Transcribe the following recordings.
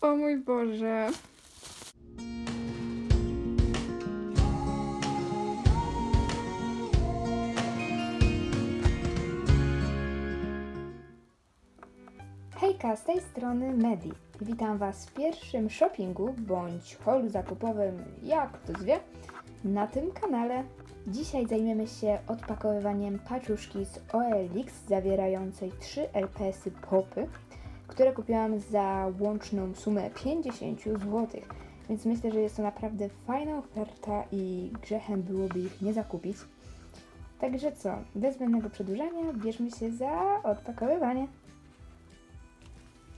O mój Boże. Hejka, z tej strony Medi. Witam Was w pierwszym shoppingu bądź holu zakupowym, jak to zwie, na tym kanale. Dzisiaj zajmiemy się odpakowywaniem paczuszki z OLX zawierającej 3 LPS-y popy, które kupiłam za łączną sumę 50 zł. Więc myślę, że jest to naprawdę fajna oferta i grzechem byłoby ich nie zakupić. Także co, bez zbędnego przedłużania bierzmy się za odpakowywanie.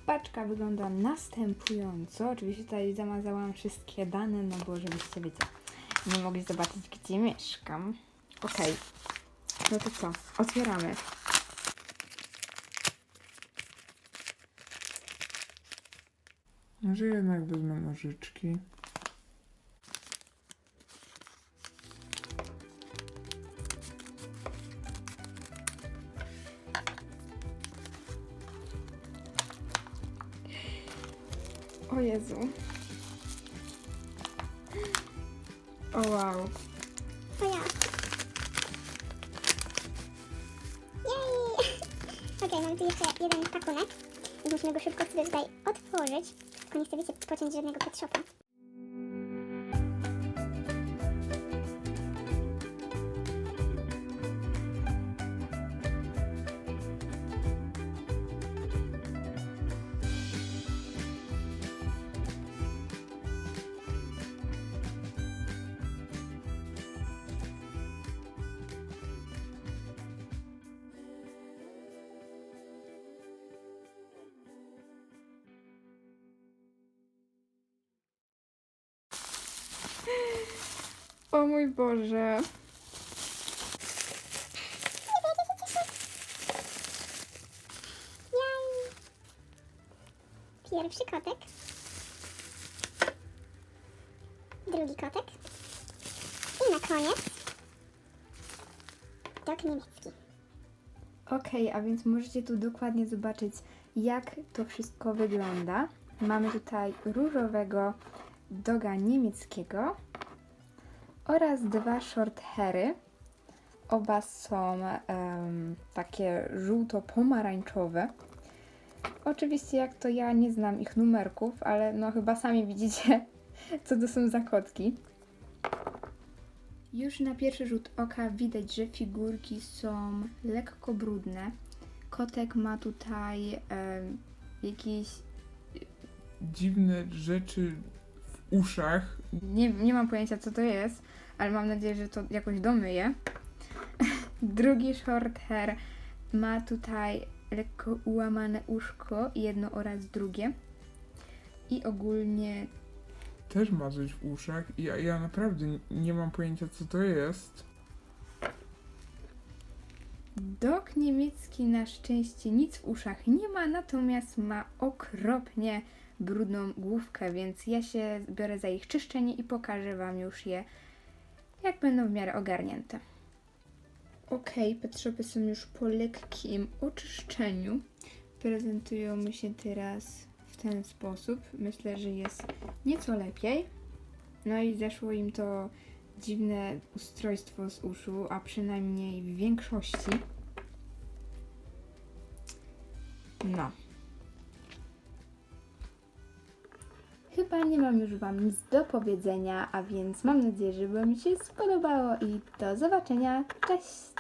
Paczka wygląda następująco. Oczywiście tutaj zamazałam wszystkie dane, no bo żebyście wiecie, nie mogli zobaczyć, gdzie mieszkam. Okej, no to co? Otwieramy. Może jednak wezmę nożyczki. O Jezu. O wow. To ja. Jej! Okej, mam tu jeszcze jeden pakunek. I musimy go szybko sobie tutaj otworzyć. Tylko nie chcę, wiecie, pociąć żadnego pet. O mój Boże. Pierwszy kotek. Drugi kotek. I na koniec dok niemiecki. Okej, a więc możecie tu dokładnie zobaczyć, jak to wszystko wygląda. Mamy tutaj różowego doga niemieckiego oraz dwa short hairy. Oba są em, takie żółto-pomarańczowe. Oczywiście, jak to ja nie znam ich numerków, ale no chyba sami widzicie, co to są za kotki. Już na pierwszy rzut oka widać, że figurki są lekko brudne. Kotek ma tutaj em, jakieś. Dziwne rzeczy uszach. Nie, nie mam pojęcia, co to jest, ale mam nadzieję, że to jakoś domyję. Drugi short hair ma tutaj lekko ułamane uszko, jedno oraz drugie. I ogólnie Też ma coś w uszach ja, ja naprawdę nie mam pojęcia co to jest. Dok niemiecki na szczęście nic w uszach nie ma, natomiast ma okropnie brudną główkę, więc ja się biorę za ich czyszczenie i pokażę Wam już je, jak będą w miarę ogarnięte. Ok, petrzopy są już po lekkim oczyszczeniu. Prezentują mi się teraz w ten sposób. Myślę, że jest nieco lepiej. No i zeszło im to dziwne ustrojstwo z uszu, a przynajmniej w większości. No. Chyba nie mam już Wam nic do powiedzenia, a więc mam nadzieję, że Wam się spodobało i do zobaczenia. Cześć!